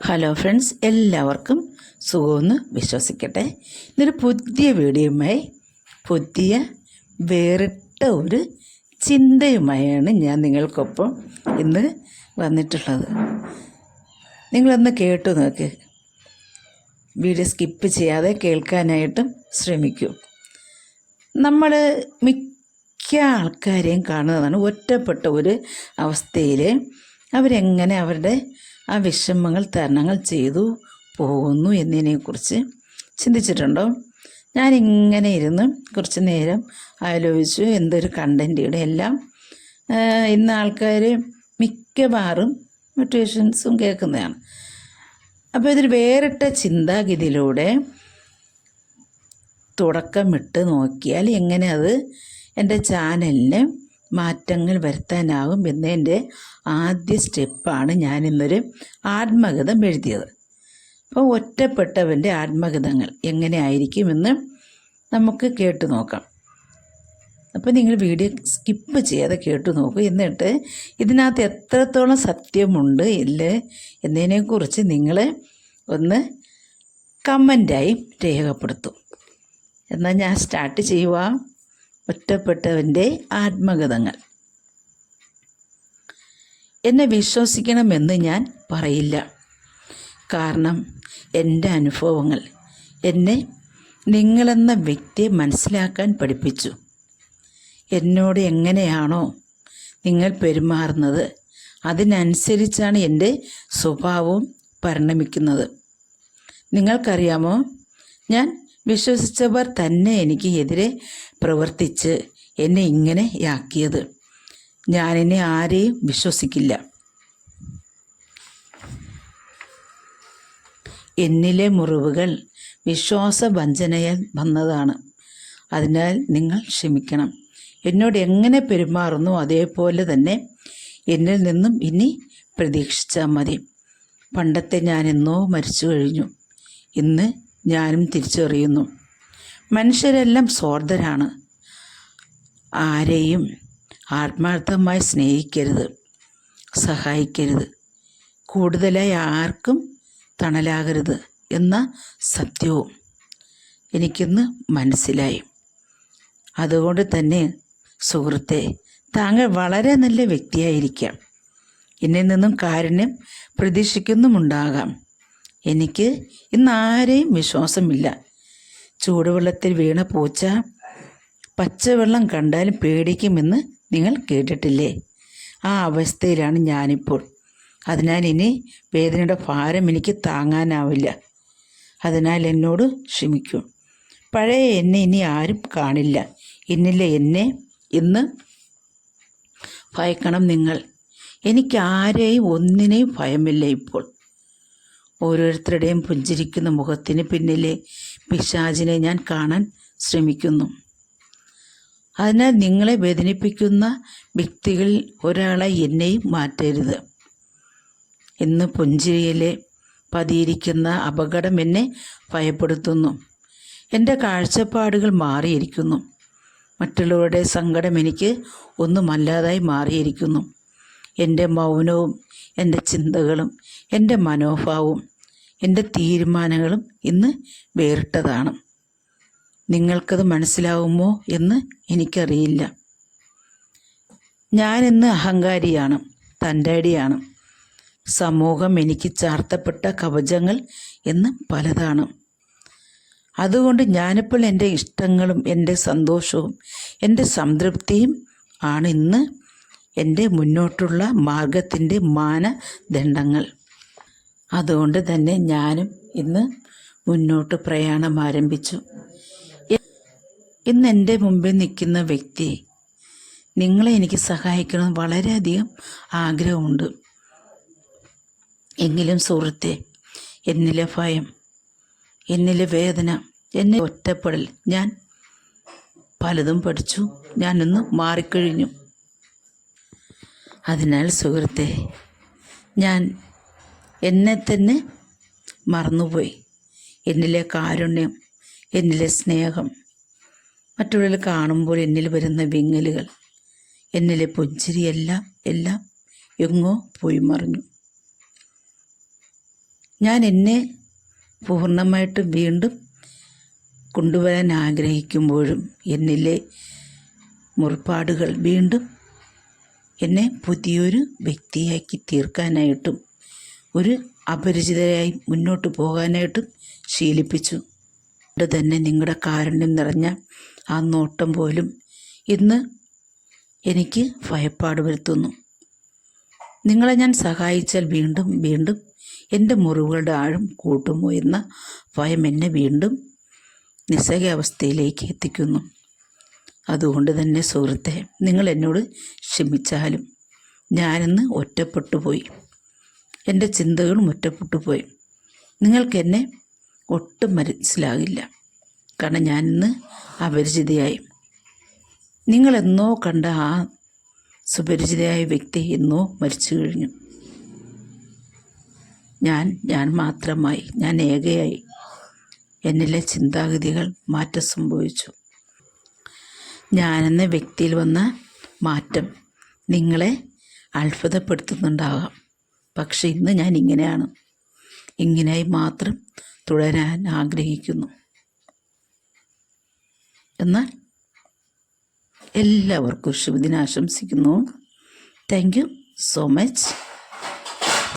Hello friends എല്ലാവർക്കും സുഖമെന്ന് വിശ്വസിക്കട്ടെ. ഇന്നൊരു പുതിയ വീഡിയോയുമായി പുതിയ വേറിട്ട ഒരു ചിന്തയുമായാണ് ഞാൻ നിങ്ങൾക്കൊപ്പം ഇന്ന് വന്നിട്ടുള്ളത്. നിങ്ങളൊന്ന് കേട്ടു നോക്ക്. വീഡിയോ സ്കിപ്പ് ചെയ്യാതെ കേൾക്കാനായിട്ടും ശ്രമിക്കൂ. നമ്മൾ മിക്ക ആൾക്കാരെയും കാണുന്നതാണ് ഒറ്റപ്പെട്ട ഒരു അവസ്ഥയിൽ അവരെങ്ങനെ അവരുടെ ആ വിഷമങ്ങൾ തരണങ്ങൾ ചെയ്തു പോകുന്നു എന്നതിനെക്കുറിച്ച് ചിന്തിച്ചിട്ടുണ്ടോ? ഞാനിങ്ങനെ ഇരുന്ന് കുറച്ച് നേരം ആലോചിച്ചു എന്തൊരു കണ്ടന്റ് ഇവിടെ എല്ലാം. ഇന്ന് ആൾക്കാർ മിക്കവാറും മോട്ടിവേഷൻസും കേൾക്കുന്നതാണ്. അപ്പോൾ ഇതൊരു വേറിട്ട ചിന്താഗതിയിലൂടെ തുടക്കമിട്ട് നോക്കിയാൽ എങ്ങനെ അത് എന്റെ ചാനലിന് മാറ്റങ്ങൾ വരുത്താനാവും എന്നതിന്റെ ആദ്യ സ്റ്റെപ്പാണ് ഞാനിന്നൊരു ആത്മകഥം എഴുതിയത്. അപ്പോൾ ഒറ്റപ്പെട്ടവന്റെ ആത്മകഥങ്ങൾ എങ്ങനെ ആയിരിക്കുമെന്ന് നമുക്ക് കേട്ടു നോക്കാം. അപ്പോൾ നിങ്ങൾ വീഡിയോ സ്കിപ്പ് ചെയ്യാതെ കേട്ടു നോക്കൂ. എന്നിട്ട് ഇതിനകത്ത് എത്രത്തോളം സത്യമുണ്ട് ഇല്ല എന്നതിനെക്കുറിച്ച് നിങ്ങൾ ഒന്ന് കമന്റായി രേഖപ്പെടുത്തും. എന്നാൽ ഞാൻ സ്റ്റാർട്ട് ചെയ്യുക ഒറ്റപ്പെട്ടവന്റെ ആത്മകഥങ്ങൾ. എന്നെ വിശ്വസിക്കണമെന്ന് ഞാൻ പറയില്ല. കാരണം എന്റെ അനുഭവങ്ങൾ എന്നെ നിങ്ങളെന്ന വ്യക്തിയെ മനസ്സിലാക്കാൻ പഠിപ്പിച്ചു. എന്നോട് എങ്ങനെയാണോ നിങ്ങൾ പെരുമാറുന്നത് അതിനനുസരിച്ചാണ് എന്റെ സ്വഭാവവും പരിണമിക്കുന്നത്. നിങ്ങൾക്കറിയാമോ? ഞാൻ വിശ്വസിച്ചവർ തന്നെ എനിക്ക് എതിരെ പ്രവർത്തിച്ച് എന്നെ ഇങ്ങനെ ആക്കിയത്. എന്നെ ആരെയും വിശ്വസിക്കില്ല. എന്നിലെ മുറിവുകൾ വിശ്വാസവഞ്ചനയാൽ വന്നതാണ്. അതിനാൽ നിങ്ങൾ ക്ഷമിക്കണം. എന്നോട് എങ്ങനെ പെരുമാറുന്നു അതേപോലെ തന്നെ എന്നിൽ നിന്നും ഇനി പ്രതീക്ഷിച്ചാൽ മതി. പണ്ടത്തെ ഞാൻ എന്നോ മരിച്ചു കഴിഞ്ഞു ഇന്ന് ഞാനും തിരിച്ചറിയുന്നു. മനുഷ്യരെല്ലാം സ്വാർത്ഥരാണ്. ആരെയും ആത്മാർത്ഥമായി സ്നേഹിക്കരുത് സഹായിക്കരുത്. കൂടുതലായി ആർക്കും തണലാകരുത് എന്ന സത്യവും എനിക്കിന്ന് മനസ്സിലായി. അതുകൊണ്ട് തന്നെ സുഹൃത്തെ താങ്കൾ വളരെ നല്ല വ്യക്തിയായിരിക്കാം. എന്നിൽ നിന്നും കാരുണ്യം പ്രതീക്ഷിക്കുന്നുമുണ്ടാകാം. എനിക്ക് ഇന്ന് ആരെയും വിശ്വാസമില്ല. ചൂടുവെള്ളത്തിൽ വീണ പൂച്ച പച്ചവെള്ളം കണ്ടാലും പേടിക്കുമെന്ന് നിങ്ങൾ കേട്ടിട്ടില്ലേ? ആ അവസ്ഥയിലാണ് ഞാനിപ്പോൾ. അതിനാൽ ഇനി വേദനയുടെ ഭാരം എനിക്ക് താങ്ങാനാവില്ല. അതിനാൽ എന്നോട് ക്ഷമിക്കൂ. പഴയ എന്നെ ഇനി ആരും കാണില്ല. ഇന്നില്ല എന്നെ ഇന്ന് ഭയക്കണം നിങ്ങൾ. എനിക്ക് ആരെയും ഒന്നിനെയും ഭയമില്ല ഇപ്പോൾ. ഓരോരുത്തരുടെയും പുഞ്ചിരിക്കുന്ന മുഖത്തിന് പിന്നിലെ പിശാചിനെ ഞാൻ കാണാൻ ശ്രമിക്കുന്നു. അതിനാൽ നിങ്ങളെ വേദനിപ്പിക്കുന്ന വ്യക്തികളിൽ ഒരാളെ എന്നെയും മാറ്റരുത്. ഇന്ന് പുഞ്ചിരിയിലെ പതിയിരിക്കുന്ന അപകടം എന്നെ ഭയപ്പെടുത്തുന്നു. എന്റെ കാഴ്ചപ്പാടുകൾ മാറിയിരിക്കുന്നു. മറ്റുള്ളവരുടെ സങ്കടം എനിക്ക് ഒന്നുമല്ലാതായി മാറിയിരിക്കുന്നു. എന്റെ മൗനവും എന്റെ ചിന്തകളും എന്റെ മനോഭാവവും എന്റെ തീരുമാനങ്ങളും ഇന്ന് വേറിട്ടതാണ്. നിങ്ങൾക്കത് മനസ്സിലാവുമോ എന്ന് എനിക്കറിയില്ല. ഞാനിന്ന് അഹങ്കാരിയാണ് തന്റെടിയാണ്. സമൂഹം എനിക്ക് ചാർത്തപ്പെട്ട കവചങ്ങൾ എന്ന് പലതാണ്. അതുകൊണ്ട് ഞാനിപ്പോൾ എന്റെ ഇഷ്ടങ്ങളും എന്റെ സന്തോഷവും എന്റെ സംതൃപ്തിയും ആണ് ഇന്ന് എന്റെ മുന്നോട്ടുള്ള മാർഗത്തിന്റെ മാനദണ്ഡങ്ങൾ. അതുകൊണ്ട് തന്നെ ഞാനും ഇന്ന് മുന്നോട്ട് പ്രയാണം ആരംഭിച്ചു. ഇന്ന് എന്റെ മുമ്പിൽ നിൽക്കുന്ന വ്യക്തി നിങ്ങളെ എനിക്ക് സഹായിക്കണം വളരെയധികം ആഗ്രഹമുണ്ട്. എങ്കിലും സുഹൃത്തെ എന്നിലെ ഭയം എന്നിലെ വേദന എന്നെ ഒറ്റപ്പെടൽ ഞാൻ പലതും പഠിച്ചു. ഞാനിന്ന് മാറിക്കഴിഞ്ഞു. അതിനാൽ സുഹൃത്തെ ഞാൻ എന്നെ തന്നെ മറന്നുപോയി. എന്നിലെ കാരുണ്യം എന്നിലെ സ്നേഹം മറ്റുള്ളവർ കാണുമ്പോൾ എന്നിൽ വരുന്ന വിങ്ങലുകൾ എന്നിലെ പുഞ്ചിരി എല്ലാം എല്ലാം എങ്ങോ പോയി മറിഞ്ഞു. ഞാൻ എന്നെ പൂർണമായിട്ടും വീണ്ടും കൊണ്ടുവരാൻ ആഗ്രഹിക്കുമ്പോഴും എന്നിലെ മുറിപ്പാടുകൾ വീണ്ടും എന്നെ പുതിയൊരു വ്യക്തിയാക്കി തീർക്കാനായിട്ടും ഒരു അപരിചിതരായി മുന്നോട്ട് പോകാനായിട്ടും ശീലിപ്പിച്ചു. അതുകൊണ്ട് തന്നെ നിങ്ങളുടെ കാരുണ്യം നിറഞ്ഞ ആ നോട്ടം പോലും ഇന്ന് എനിക്ക് ഭയപ്പാട് വരുത്തുന്നു. നിങ്ങളെ ഞാൻ സഹായിച്ചാൽ വീണ്ടും വീണ്ടും എന്റെ മുറിവുകളുടെ ആഴം കൂട്ടുമോ എന്ന ഭയം എന്നെ വീണ്ടും നിസ്സഹാവസ്ഥയിലേക്ക് എത്തിക്കുന്നു. അതുകൊണ്ട് തന്നെ സുഹൃത്തെ നിങ്ങൾ എന്നോട് ക്ഷമിച്ചാലും ഞാനിന്ന് ഒറ്റപ്പെട്ടു പോയി. എന്റെ ചിന്തകളും ഒറ്റപ്പെട്ടു പോയി. നിങ്ങൾക്കെന്നെ ഒട്ടും മനസ്സിലാകില്ല. കാരണം ഞാനിന്ന് അപരിചിതയായി. നിങ്ങളെന്നോ കണ്ട ആ സുപരിചിതയായ വ്യക്തി എന്നോ മരിച്ചു കഴിഞ്ഞു. ഞാൻ ഞാൻ മാത്രമായി ഞാൻ ഏകയായി. എന്നിലെ ചിന്താഗതികൾ മാറ്റം സംഭവിച്ചു. ഞാനെന്ന വ്യക്തിയിൽ വന്ന മാറ്റം നിങ്ങളെ അത്ഭുതപ്പെടുത്തുന്നുണ്ടാകാം. പക്ഷെ ഇന്ന് ഞാൻ ഇങ്ങനെയാണ്. ഇങ്ങനെയായി മാത്രം തുടരാൻ ആഗ്രഹിക്കുന്നു. എന്നാൽ എല്ലാവർക്കും ശുഭദിനം ആശംസിക്കുന്നു താങ്ക് യു സോ മച്ച്